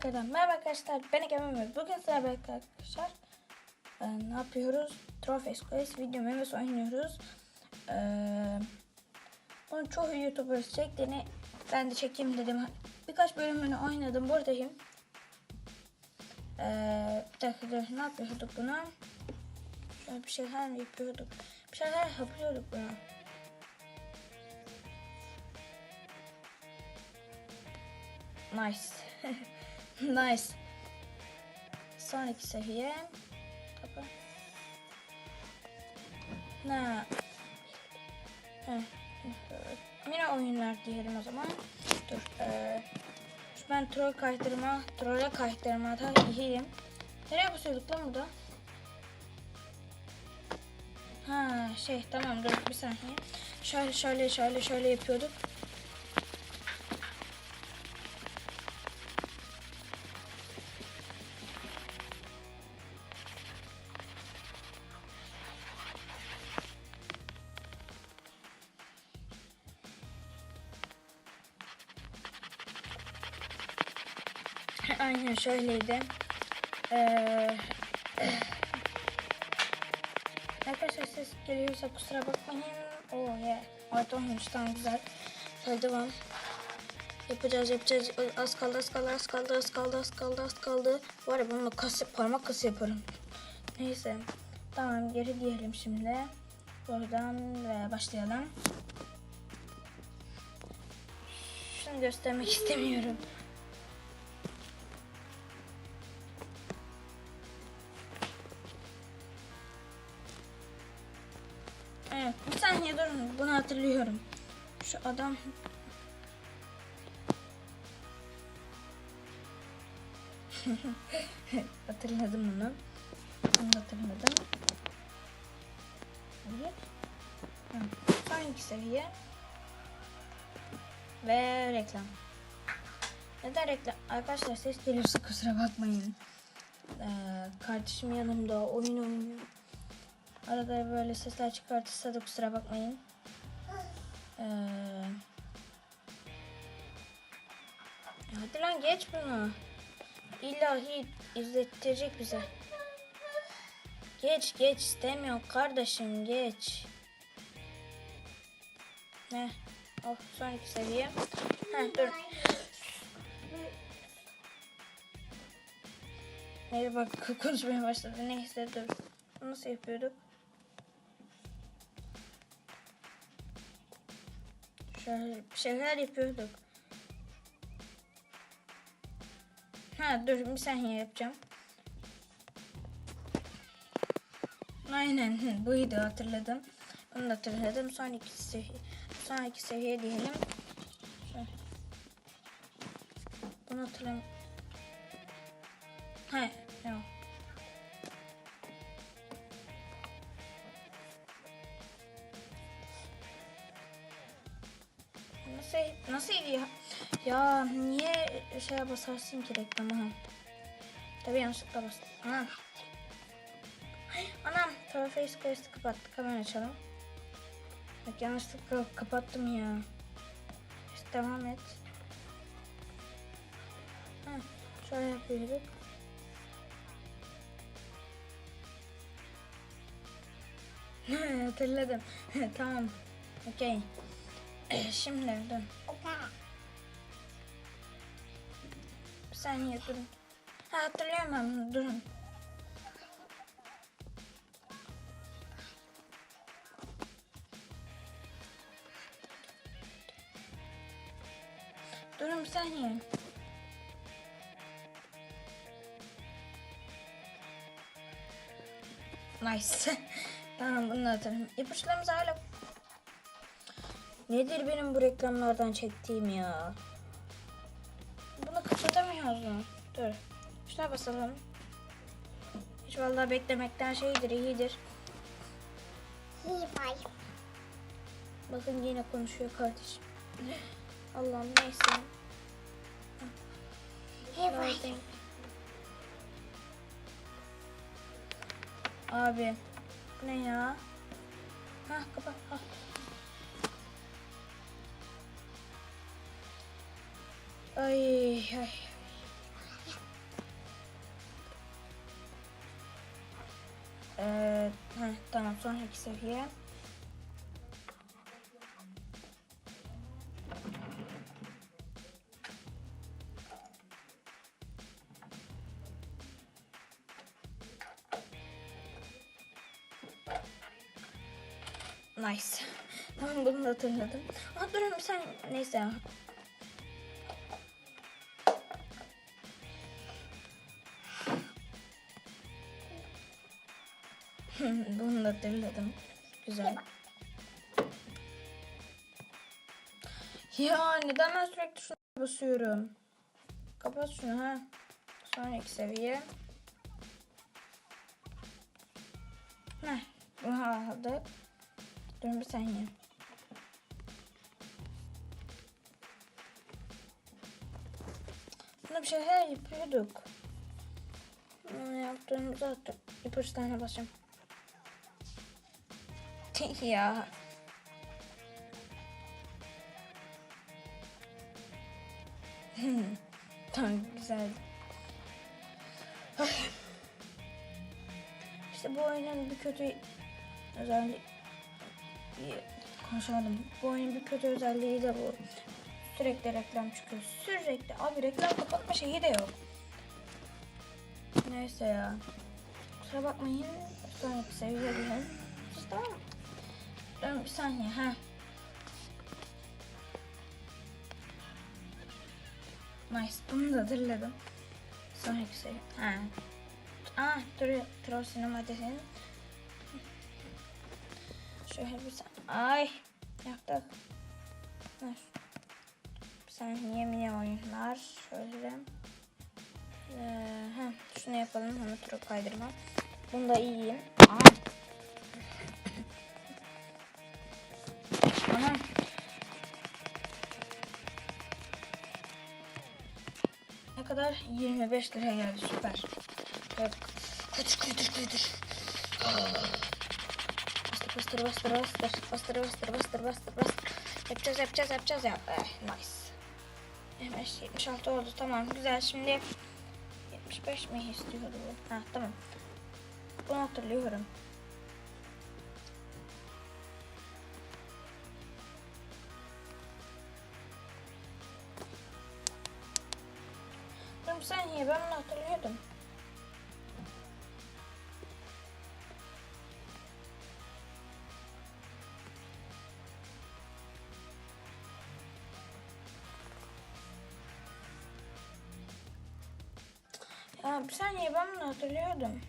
Tekrardan merhaba arkadaşlar ben Egemen ve bugün sizlerle arkadaşlar e, ne yapıyoruz? Trophies Quest video memes oynuyoruz. E, bunu çoğu YouTuber çektiğini ben de çekeyim dedim. Birkaç bölümünü oynadım buradayım. E, bir dakika ne yapıyorduk buna? Şöyle bir şeyler mi yapıyorduk? Bir şeyler yapıyorduk buna. Nice. nice. Sonraki seviye. Kapı. Ne? Yine oyunlar diyelim o zaman. Dur. Ee, ben troll kaydırma, trolle kaydırma da iyiyim. Nereye basıyorduk lan burada? Ha şey tamam dur bir saniye. Şöyle şöyle şöyle şöyle yapıyorduk. Aynen şöyleydi. Ee, arkadaşlar ses geliyorsa kusura bakmayın. Oo yeah. Orta olmuş tamam güzel. Şöyle devam. Yapacağız yapacağız. Az kaldı az kaldı az kaldı az kaldı az kaldı az kaldı. Bu arada bununla kas, parmak kası yaparım. Neyse. Tamam geri diyelim şimdi. Buradan başlayalım. Şunu göstermek istemiyorum. Saniye durun. Bunu hatırlıyorum. Şu adam... hatırladım bunu. Bunu hatırladım. Evet. Hı. Sonraki seviye. Ve reklam. Neden reklam? Arkadaşlar ses gelirse kusura bakmayın. Ee, kardeşim yanımda oyun oynuyor. Arada böyle sesler çıkartırsa da kusura bakmayın. Ee, hadi lan geç bunu. İllahi izlettirecek bize. Geç geç istemiyorum kardeşim geç. Ne? Oh sonraki seviye. Heh dur. Bak konuşmaya başladı. Neyse dur. Nasıl yapıyorduk? Bir şeyler yapıyorduk. Ha dur bir saniye yapacağım. Aynen buydu hatırladım. Bunu da hatırladım. Sonraki seviye, sonraki seviye diyelim. Bunu hatırlam. Ha yok. Nasıl ya? Ya niye şeye basarsın ki reklama? Tabii yanlışlıkla bastım. Anam. Anam. Face Quest'i kapattık. Hemen açalım. Bak yanlışlıkla kapattım ya. İşte devam et. Ha, şöyle yapıyorduk. Hatırladım. tamam. Okey. Şimdi dur. Saniye durun. Ha hatırlıyorum durun. Durun bir saniye. Nice. tamam bunu da hatırlıyorum. İpuçlarımız hala Nedir benim bu reklamlardan çektiğim ya? Mu? Dur. Şuna basalım. Hiç vallahi beklemekten şeydir, iyidir. İyi bay. Bakın yine konuşuyor kardeşim. Allah'ım neyse. İyi. Gördüm. Abi. Ne ya? Hah kapat. Hah. Ay ay. Tamam sonraki seviye. Nice. Tamam bunu da hatırladım. Aa, durun sen neyse. Bunu da hatırladım. Güzel. Ya neden ben sürekli şuna basıyorum? Kapat şunu ha. Sonraki seviye. Heh, bunu aldı. Durun bir saniye. Buna bir şeyler yapıyorduk. Bunu yaptığımızı hatır. İpuçlarına basacağım. Ya. tamam güzel. işte bu oyunun bir kötü özelliği konuşamadım. Bu oyunun bir kötü özelliği de bu. Sürekli reklam çıkıyor. Sürekli. Abi reklam kapatma şeyi de yok. Neyse ya. Kusura bakmayın. Sonraki seviye diyelim. Siz tamam? Dur bir. Ha. Nice. Bunu da hatırladım. Sonraki seviye. Ha. Ah, dur. Troll sinema desenin. Şöyle bir saniye. Ay. Yaktık. Dur. Bir saniye mini oyunlar. Şöyle. Ee, heh, şunu yapalım. Hemen turu kaydırma. Bunu da iyiyim. Aa. Aha. Ne kadar? 25 liraya geldi. Süper. Evet. Kıtır kıtır kıtır. Bastır bastır bastır bastır bastır bastır bastır bastır bastır. Yapacağız yapacağız yapacağız ya. Eh, nice. 75 76 oldu tamam güzel şimdi 75 mi istiyordu? Ha tamam. Bunu hatırlıyorum. Bir saniye ben bunu hatırlıyordum. Ya bir saniye ben bunu hatırlıyordum.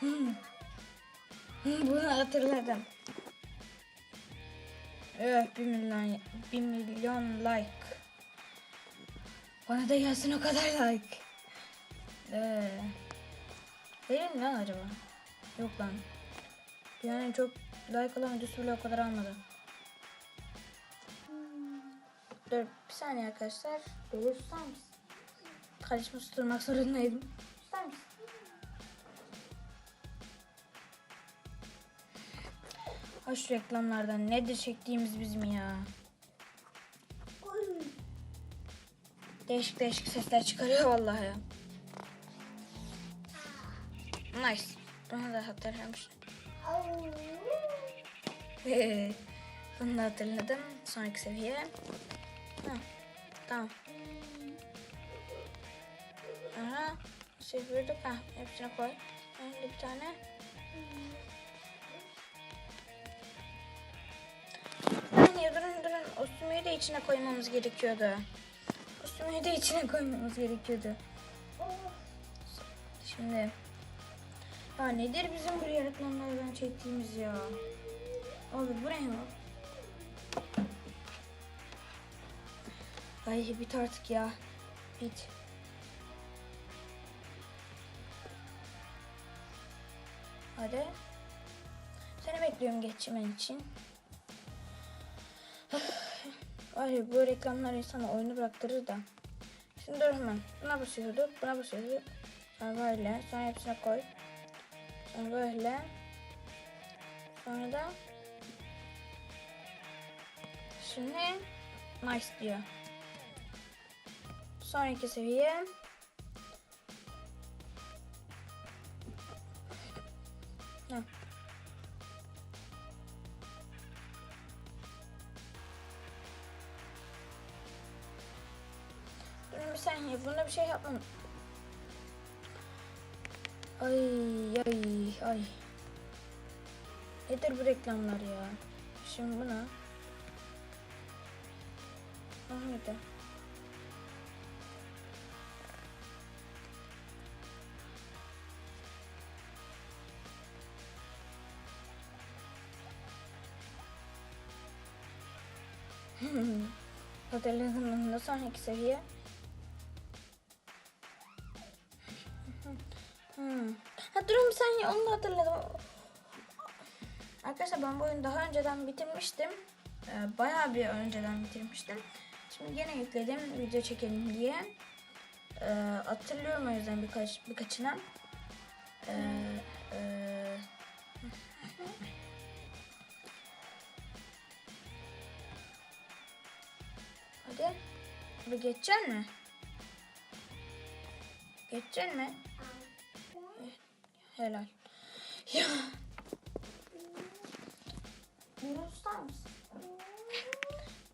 Hmm. Bunu hatırladım. Evet bir milyon, bir milyon like. Bana da gelsin o kadar like. Ee, mi lan acaba? Yok lan. Yani çok like alan videosu bile o kadar almadı. Dur bir saniye arkadaşlar. Susar mısın? Kardeşimi susturmak zorundaydım. Ha reklamlardan nedir çektiğimiz bizim ya. Değişik değişik sesler çıkarıyor vallahi ya. Nice. Bunu da hatırlamışım. Bunu da hatırladım. Sonraki seviye. Ha, tamam. Aha. Vurduk. Ha, hepsine koy. Önde bir tane. Sümüğü de içine koymamız gerekiyordu. Sümüğü de içine koymamız gerekiyordu. Şimdi. Ya nedir bizim buraya reklamlardan çektiğimiz ya? Abi bu ne ya? Ay bit artık ya. Bit. Hadi. Seni bekliyorum geçmen için. Ay bu reklamlar insana oyunu bıraktırır da. Şimdi dur hemen. Buna basıyorduk. Buna basıyorduk. Sonra böyle. Sonra hepsine koy. Sonra böyle. Sonra da Şimdi nice diyor. Sonraki seviye. Bir şey yapmam. Ay ay ay. Nedir bu reklamlar ya? Şimdi buna. Ahmet'e. Hatırladım da sonraki seviye. Durun bir saniye onu da hatırladım. Arkadaşlar ben bu oyunu daha önceden bitirmiştim. Ee, bayağı bir önceden bitirmiştim. Şimdi gene yükledim video çekelim diye. Ee, hatırlıyorum o yüzden birkaç birkaçına. Ee, e, Hadi. Bu geçecek mi? Geçecek mi? Helal. Ya. Beni tutar mısın?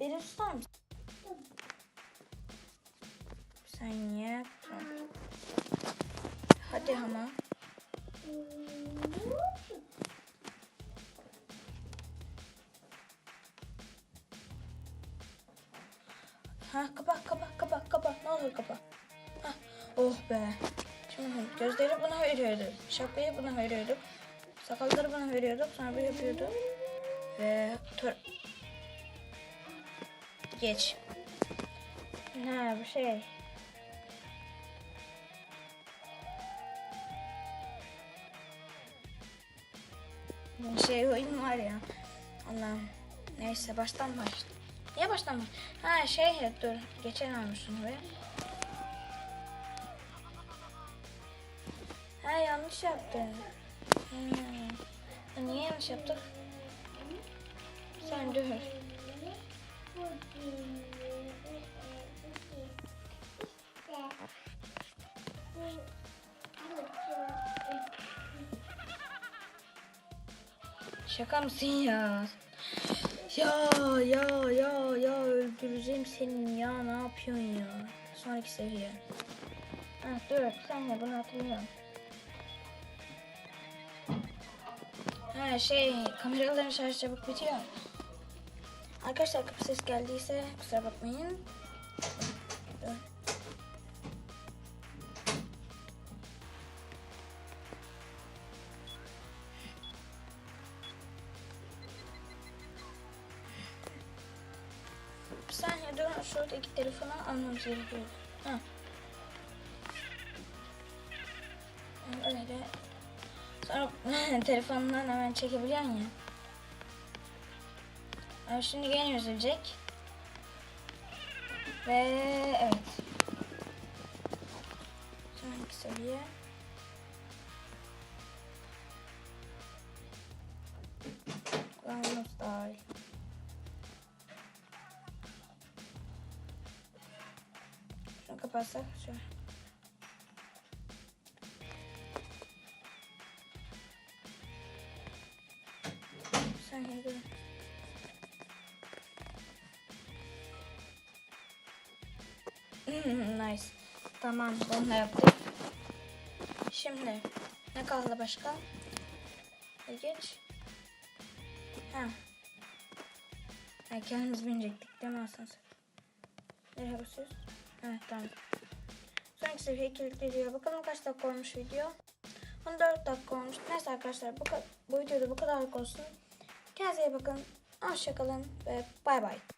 Beni tutar mısın? Bir saniye. Tamam. Hadi ama. Ha kapa kapa kapa kapa. Ne olur kapa. Ha. Oh be. Gözleri buna veriyorduk. Şapkayı buna veriyorduk. Sakalları buna veriyorduk. Sonra bir yapıyorduk. Ve tur. Geç. Ha bu şey. Bir şey oyun var ya. Allah'ım. Neyse baştan baş. Niye baştan baş? Ha şey dur. Geçen almışsın be. Ha yanlış yaptın. Hmm. Niye yanlış yaptık? Sen dur. Şaka mısın ya? Ya ya ya ya öldüreceğim seni ya ne yapıyorsun ya? Sonraki seviye. Ha, dur sen de bunu hatırlıyorum. Ha şey kameraların şarjı çabuk bitiyor. Arkadaşlar kapı ses geldiyse kusura bakmayın. Dur. Bir saniye durun şuradaki telefonu almamız gerekiyor. Ha. Sonra telefonundan hemen çekebiliyorsun ya. Yani şimdi gene üzülecek. Ve evet. Sonraki seviye. Gangnam Style. Şunu kapatsak şöyle. Nice. Tamam bunu yaptık. Şimdi ne kaldı başka? Geç. Ha. ha kendimiz binecektik değil mi asansör? Nereye basıyoruz? Evet tamam. Sonraki seviye kilitli diyor. Bakalım kaç dakika olmuş video. 14 dakika olmuş. Neyse arkadaşlar bu, bu videoda bu kadar olsun. Kendinize iyi bakın. Hoşçakalın ve bay bay.